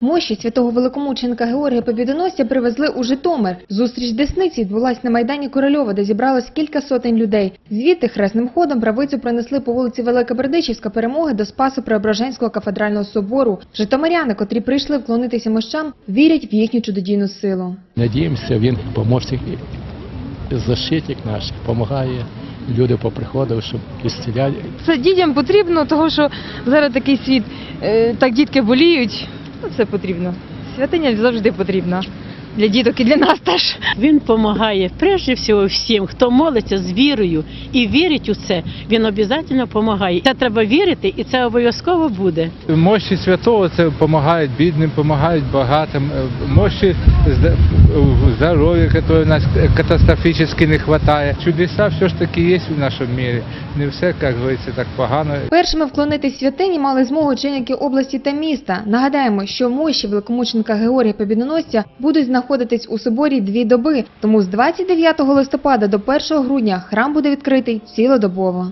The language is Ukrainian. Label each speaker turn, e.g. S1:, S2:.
S1: Мощі святого великомученика Георгія Побідоносця привезли у Житомир. Зустріч Десниці відбулась на майдані Корольова, де зібралось кілька сотень людей. Звідти хресним ходом правицю принесли по вулиці Велика Бердичівська перемоги до Спасу Преображенського кафедрального собору. Житомиряни, котрі прийшли вклонитися мощам, вірять в їхню чудодійну силу.
S2: Надіємося, він помощник защитник наш, допомагає. Люди поприходили, щоб ісціляли.
S3: Це дітям потрібно, тому що зараз такий світ, е, так дітки боліють. Ну, це потрібно. Святиня завжди потрібна. Для діток і для нас теж.
S4: Він допомагає прежде всього всім, хто молиться з вірою і вірить у це, він обов'язково допомагає. Це треба вірити, і це обов'язково буде.
S5: Мощі святого це допомагають бідним, допомагають багатим. Е, Мощі здоров'я, яке у нас катастрофічно не вистачає. Чудеса все ж таки є в нашому мірі. Не все, як говориться, так погано.
S1: Першими вклонитись святині мали змогу чинники області та міста. Нагадаємо, що мощі великомученика Георгія Побідоносця будуть знаходитись у соборі дві доби. Тому з 29 листопада до 1 грудня храм буде відкритий цілодобово.